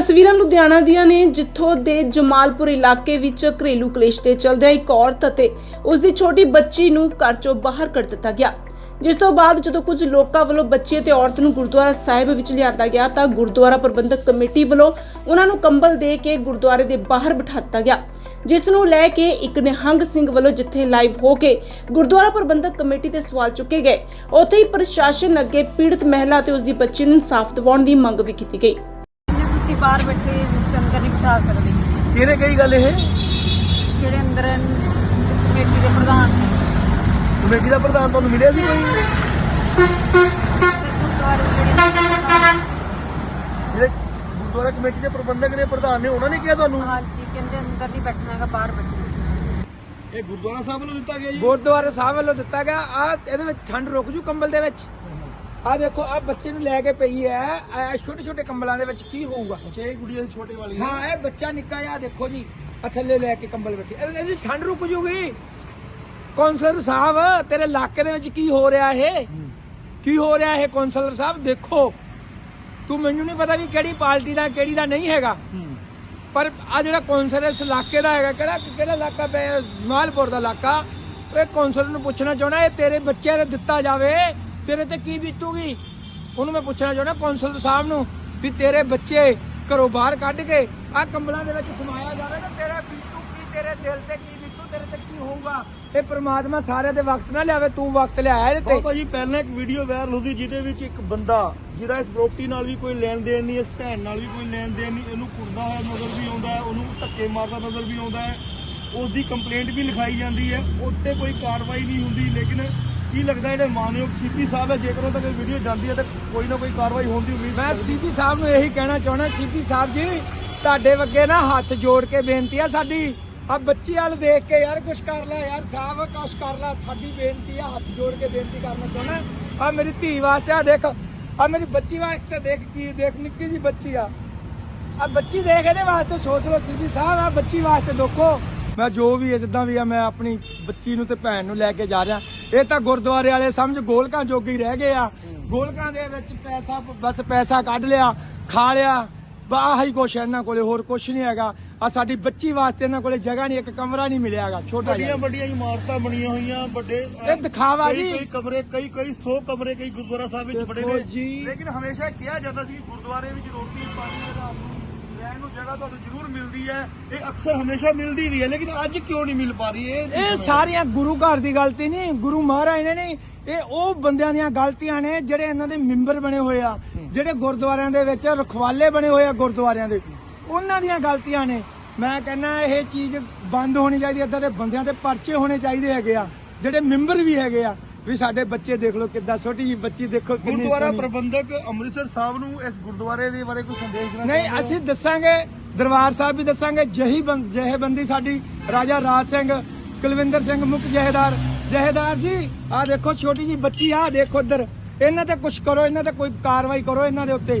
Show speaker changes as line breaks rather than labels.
ਤਸਵੀਰਾਂ ਲੁਧਿਆਣਾ ਦੀਆਂ ਨੇ, ਜਿੱਥੋਂ ਦੇ ਜਮਾਲਪੁਰ ਇਲਾਕੇ ਵਿੱਚ ਘਰੇਲੂ ਕਲੇਸ਼ ਦੇ ਚਲਦਿਆਂ ਇੱਕ ਔਰਤ ਅਤੇ ਉਸ ਦੀ ਛੋਟੀ ਬੱਚੀ ਨੂੰ ਘਰ ਚੋਂ ਬਾਹਰ ਕੱਢ ਦਿੱਤਾ ਗਿਆ। ਜਿਸ ਤੋਂ ਬਾਅਦ ਜਦੋਂ ਕੁਝ ਲੋਕਾਂ ਵੱਲੋਂ ਬੱਚੇ ਤੇ ਔਰਤ ਨੂੰ ਗੁਰਦੁਆਰਾ ਸਾਹਿਬ ਵਿੱਚ ਲਿਆਂਦਾ ਗਿਆ ਤਾਂ ਗੁਰਦੁਆਰਾ ਪ੍ਰਬੰਧਕ ਕਮੇਟੀ ਵੱਲੋਂ ਉਹਨਾਂ ਨੂੰ ਕੰਬਲ ਦੇ ਕੇ ਗੁਰਦੁਆਰੇ ਦੇ ਬਾਹਰ ਬਿਠਾ ਦਿੱਤਾ ਗਿਆ, ਜਿਸ ਨੂੰ ਲੈ ਕੇ ਇੱਕ ਨਿਹੰਗ ਸਿੰਘ ਵੱਲੋਂ ਜਿੱਥੇ ਲਾਈਵ ਹੋ ਕੇ ਗੁਰਦੁਆਰਾ ਪ੍ਰਬੰਧਕ ਕਮੇਟੀ ਤੇ ਸਵਾਲ ਚੁੱਕੇ ਗਏ। ਉੱਥੇ ਹੀ ਪ੍ਰਸ਼ਾਸਨ ਅੱਗੇ ਪੀੜਤ ਮਹਿਲਾ ਤੇ ਉਸ ਦੀ ਬੱਚੀ ਨੂੰ ਇਨਸਾਫ ਦਿਵਾਉਣ ਦੀ ਮੰਗ ਵੀ ਕੀਤੀ ਗਈ।
ਤੁਸੀਂ ਬਾਹਰ ਬੈਠੇ ਅੰਦਰ ਨਹੀਂ ਬਿਠਾ ਸਕਦੇ।
ਕਿਹਨੇ ਕਹੀ ਗੱਲ ਇਹ?
ਜਿਹੜੇ ਅੰਦਰ ਕਮੇਟੀ ਦੇ ਪ੍ਰਧਾਨ ਨੇ।
ਕਮੇਟੀ ਦਾ ਪ੍ਰਧਾਨ ਤੁਹਾਨੂੰ ਮਿਲਿਆ ਸੀ ਕੋਈ?
ਤੇ ਗੁਰਦੁਆਰੇ ਜਿਹੜੇ
ਜਿਹੜੇ ਗੁਰਦੁਆਰਾ ਕਮੇਟੀ ਦੇ ਪ੍ਰਬੰਧਕ ਨੇ ਪ੍ਰਧਾਨ ਨੇ ਉਹਨਾਂ ਨੇ ਕਿਹਾ ਤੁਹਾਨੂੰ?
ਹਾਂਜੀ ਕਹਿੰਦੇ ਅੰਦਰ ਨਹੀਂ ਬੈਠਣਾ ਹੈਗਾ ਬਾਹਰ ਬੈਠਣਾ
ਇਹ ਗੁਰਦੁਆਰਾ ਸਾਹਿਬ ਵੱਲੋਂ ਦਿੱਤਾ ਗਿਆ ਜੀ?
ਗੁਰਦੁਆਰਾ ਸਾਹਿਬ ਵੱਲੋਂ ਦਿੱਤਾ ਗਿਆ। ਆ ਇਹਦੇ ਵਿੱਚ ਠੰਡ ਰੁਕ ਜੂ ਕੰਬਲ ਦੇ ਵਿੱਚ। ਆ ਦੇਖੋ ਆ ਬੱਚੇ ਨੂੰ ਲੈ ਕੇ ਪਈ ਹੈ। ਆ ਛੋਟੇ ਛੋਟੇ ਕੰਬਲਾਂ ਦੇ ਵਿੱਚ ਕੀ ਹੋਊਗਾ?
ਅੱਛਾ ਇਹ ਗੁੜੀਆ ਦੀ ਛੋਟੇ ਵਾਲੀ ਹੈ।
ਇਹ ਬੱਚਾ ਨਿੱਕਾ ਜਿਹਾ ਦੇਖੋ ਜੀ ਆ ਥੱਲੇ ਲੈ ਕੇ ਕੰਬਲ ਬੈਠੀ। ਇਹਦੇ ਵਿੱਚ ਠੰਡ ਰੁਕ ਜੂਗੀ। ਕੌਂਸਲਰ ਸਾਹਿਬ ਤੇਰੇ ਇਲਾਕੇ ਦੇ ਵਿੱਚ ਕੀ ਹੋ ਰਿਹਾ ਇਹ? ਕੀ ਹੋ ਰਿਹਾ ਇਹ ਕੌਂਸਲਰ ਸਾਹਿਬ? ਦੇਖੋ ਤੂੰ ਮੈਨੂੰ ਨਹੀਂ ਪਤਾ ਵੀ ਕਿਹੜੀ ਪਾਰਟੀ ਦਾ ਕਿਹੜੀ ਦਾ ਨਹੀਂ ਹੈਗਾ। ਪਰ ਆ ਜਿਹੜਾ ਕੌਂਸਲਰ ਇਸ ਇਲਾਕੇ ਦਾ ਹੈਗਾ ਕਿਹੜਾ ਕਿਹੜਾ ਇਲਾਕਾ ਜਮਾਲਪੁਰ ਦਾ ਇਲਾਕਾ। ਉਹ ਕੌਂਸਲਰ ਨੂੰ ਪੁੱਛਣਾ ਚਾਹਣਾ ਇਹ ਤੇਰੇ ਬੱਚਿਆਂ ਨੂੰ ਦਿੱਤਾ ਜਾਵੇ। ਤੇਰੇ ਤੇ ਕੀ ਬੀਤੂਗੀ? ਉਹਨੂੰ ਮੈਂ ਪੁੱਛਣਾ ਚਾਹਣਾ ਕੌਂਸਲਰ ਸਾਹਿਬ ਨੂੰ ਵੀ ਤੇਰੇ ਬੱਚੇ ਘਰੋਂ ਬਾਹਰ ਕੱਢ ਕੇ ਆ ਕੰਬਲਾਂ ਦੇ ਵਿੱਚ ਸਮਾਇਆ ਜਾਵੇ ਤਾਂ ਤੇਰਾ ਬੀਤੂ ਕੀ, ਤੇਰੇ ਦਿਲ ਤੇ ਕੀ ਬੀਤੂ, ਤੇਰੇ ਤੇ ਕੀ ਹੋਊਗਾ? ਇਹ ਪ੍ਰਮਾਤਮਾ ਸਾਰਿਆਂ ਦੇ ਵਕਤ ਨਾ ਲਿਆਵੇ, ਤੂੰ ਵਕਤ ਲਿਆਇਆ ਇਹਦੇ ਤੇ।
ਬਾਬਾ ਜੀ, ਪਹਿਲਾਂ ਇੱਕ ਵੀਡੀਓ ਵਾਇਰਲ ਹੁੰਦੀ ਜਿਹਦੇ ਵਿੱਚ ਇੱਕ ਬੰਦਾ ਜਿਹੜਾ ਇਸ ਪ੍ਰੋਪਰਟੀ ਨਾਲ ਵੀ ਕੋਈ ਲੈਣ ਦੇਣ ਨਹੀਂ, ਇਸ ਭੈਣ ਨਾਲ ਵੀ ਕੋਈ ਲੈਣ ਦੇਣ ਨਹੀਂ, ਇਹਨੂੰ ਕੁੱਟਦਾ ਹੋਇਆ ਨਜ਼ਰ ਵੀ ਆਉਂਦਾ ਹੈ, ਉਹਨੂੰ ਧੱਕੇ ਮਾਰਦਾ ਨਜ਼ਰ ਵੀ ਆਉਂਦਾ ਹੈ ਉਸ ਦੀ ਕੰਪਲੇਂਟ ਵੀ ਲਿਖਾਈ ਜਾਂਦੀ ਹੈ, ਉੱਤੇ ਕੋਈ ਕਾਰਵਾਈ ਨਹੀਂ ਹੁੰਦੀ, ਲੇਕਿਨ ਕੀ ਲੱਗਦਾ ਜਿਹੜੇ ਮਾਨਯੋਗ ਸੀਪੀ ਸਾਹਿਬ ਹੈ? ਜੇਕਰ ਉਹ ਤੱਕ ਵੀਡੀਓ ਜਾਂਦੀ ਹੈ ਤਾਂ ਕੋਈ ਨਾ ਕੋਈ ਕਾਰਵਾਈ ਹੋਣ ਦੀ ਉਮੀਦ
ਮੈਂ। ਸੀਪੀ ਸਾਹਿਬ ਨੂੰ ਇਹੀ ਕਹਿਣਾ ਚਾਹਣਾ ਸੀਪੀ ਸਾਹਿਬ ਜੀ ਤੁਹਾਡੇ ਵੱਗੇ ਨਾ ਹੱਥ ਜੋੜ ਕੇ ਬੇਨਤੀ ਆ ਸਾਡੀ। ਆ ਬੱਚੀ ਵਾਲ ਦੇਖ ਕੇ ਯਾਰ ਕੁਛ ਕਰ ਲੈ ਯਾਰ ਸਾਹਿਬ ਕੁਛ ਕਰ ਲੈ ਸਾਡੀ ਬੇਨਤੀ ਆ ਹੱਥ ਜੋੜ ਕੇ ਬੇਨਤੀ ਕਰਨਾ ਚਾਹਣਾ ਆ ਮੇਰੀ ਧੀ ਵਾਸਤੇ ਆ ਦੇਖ ਆ ਮੇਰੀ ਬੱਚੀ ਵਾਸਤੇ ਦੇਖ ਕੀ ਦੇਖ ਨਿੱਕੀ ਜੀ ਬੱਚੀ ਆ। ਆ ਬੱਚੀ ਦੇਖ ਇਹਦੇ ਵਾਸਤੇ ਸੋਚ ਲਓ ਸੀਪੀ ਸਾਹਿਬ ਆ ਬੱਚੀ ਵਾਸਤੇ ਦੇਖੋ। ਮੈਂ ਜੋ ਵੀ ਹੈ ਜਿੱਦਾਂ ਵੀ ਆ ਮੈਂ ਆਪਣੀ ਬੱਚੀ ਨੂੰ ਤੇ ਭੈਣ ਨੂੰ ਲੈ ਕੇ ਜਾ ਰਿਹਾ। ਇਹ ਤਾਂ ਗੁਰਦੁਆਰੇ ਵਾਲੇ ਸਮਝ ਗੋਲਕਾਂ ਜੋਗੇ ਰਹਿ ਗਏ ਆ। ਗੋਲਕਾਂ ਦੇ ਵਿੱਚ ਪੈਸਾ ਬਸ ਪੈਸਾ ਕੱਢ ਲਿਆ ਖਾ ਲਿਆ। ਬਾਹ ਹੀ ਕੁਛ ਇਹਨਾਂ ਕੋਲੇ ਹੋਰ ਕੁਛ ਨਹੀਂ ਹੈਗਾ। ਆ ਸਾਡੀ ਬੱਚੀ ਵਾਸਤੇ ਇਹਨਾਂ ਕੋਲੇ ਜਗ੍ਹਾ ਨਹੀਂ ਇੱਕ ਕਮਰਾ ਨਹੀਂ ਮਿਲਿਆਗਾ ਛੋਟਾ
ਵੱਡੀਆਂ
ਜਿਹਾ।
ਵੱਡੀਆਂ ਇਮਾਰਤਾਂ ਬਣੀਆਂ ਹੋਈਆਂ ਵੱਡੇ
ਇਹ ਦਿਖਾਵਾ ਜੀ।
ਕਈ ਕਮਰੇ ਕਈ ਕਈ 100 ਕਮਰੇ ਕਈ ਗੁਰਦੁਆਰਾ ਸਾਹਿਬ ਵਿੱਚ ਬੜੇ ਨੇ। ਲੇਕਿਨ ਹਮੇਸ਼ਾ ਕਿਹਾ ਜਾਂਦਾ ਸੀ ਗੁਰਦੁਆਰੇ ਵਿੱਚ ਰੋਟੀ ਪਾਣੀ ਨੂੰ ਰਹਿਣ ਨੂੰ ਜਗ੍ਹਾ ਤੁਹਾਨੂੰ ਜ਼ਰੂਰ ਮਿਲਦੀ ਹੈ। ਇਹ ਅਕਸਰ ਹਮੇਸ਼ਾ ਮਿਲਦੀ ਵੀ ਹੈ, ਲੇਕਿਨ ਅੱਜ ਕਿਉਂ ਨਹੀਂ ਮਿਲ ਪਾ ਰਹੀ ਇਹ?
ਇਹ ਸਾਰੀਆਂ ਗੁਰੂ ਘਰ ਦੀ ਗਲਤੀ ਨਹੀਂ, ਗੁਰੂ ਮਹਾਰਾਜ ਨੇ ਨਹੀਂ ਇਹ ਉਹ ਬੰਦਿਆਂ ਦੀਆਂ ਗਲਤੀਆਂ ਨੇ ਜਿਹੜੇ ਇਹਨਾਂ ਦੇ ਮੈਂਬਰ ਬਣੇ ਹੋਏ ਆ, ਜਿਹੜੇ ਗੁਰਦੁਆਰਿਆਂ ਦੇ ਵਿੱਚ ਰਖਵਾਲੇ ਬਣੇ ਹੋਏ ਆ ਗੁਰਦੁਆਰਿਆਂ ਦੇ। ਉਹਨਾਂ ਦੀਆਂ ਗਲਤੀਆਂ ਨੇ। ਮੈਂ ਕਹਿੰਦਾ ਇਹ ਚੀਜ਼ ਬੰਦ ਹੋਣੀ ਚਾਹੀਦੀ ਏਦਾਂ ਦੇ ਬੰਦਿਆਂ ਤੇ ਪਰਚੇ ਹੋਣੇ ਚਾਹੀਦੇ ਹੈਗੇ ਆ, ਜਿਹੜੇ ਮੈਂਬਰ ਵੀ ਹੈਗੇ ਆ। ਵੀ ਸਾਡੇ ਬੱਚੇ ਦੇਖ ਲਓ ਕਿੱਦਾਂ ਛੋਟੀ ਜੀ ਬੱਚੀ ਦੇਖੋ ਕਿੰਨੀ
ਗੁਰਦੁਆਰਾ ਪ੍ਰਬੰਧਕ ਅੰਮ੍ਰਿਤਸਰ ਸਾਹਿਬ ਨੂੰ ਇਸ ਗੁਰਦੁਆਰੇ ਦੇ ਬਾਰੇ ਕੋਈ ਸੰਦੇਸ਼ ਦੇਣਾ
ਨਹੀਂ? ਅਸੀਂ ਦੱਸਾਂਗੇ ਦਰਬਾਰ ਸਾਹਿਬ ਵੀ ਦੱਸਾਂਗੇ ਜਹੀ ਬੰਦ ਜਹੇਬੰਦੀ ਸਾਡੀ ਰਾਜਾ ਰਾਜ ਸਿੰਘ ਕੁਲਵਿੰਦਰ ਸਿੰਘ ਮੁੱਖ ਜਹੇਦਾਰ। ਜਹੇਦਾਰ ਜੀ ਆਹ ਦੇਖੋ ਛੋਟੀ ਜੀ ਬੱਚੀ ਆਹ ਦੇਖੋ ਇੱਧਰ। ਇਹਨਾਂ ਤੇ ਕੁਝ ਕਰੋ ਇਹਨਾਂ ਤੇ ਕੋਈ ਕਾਰਵਾਈ ਕਰੋ ਇਹਨਾਂ ਦੇ ਉੱਤੇ।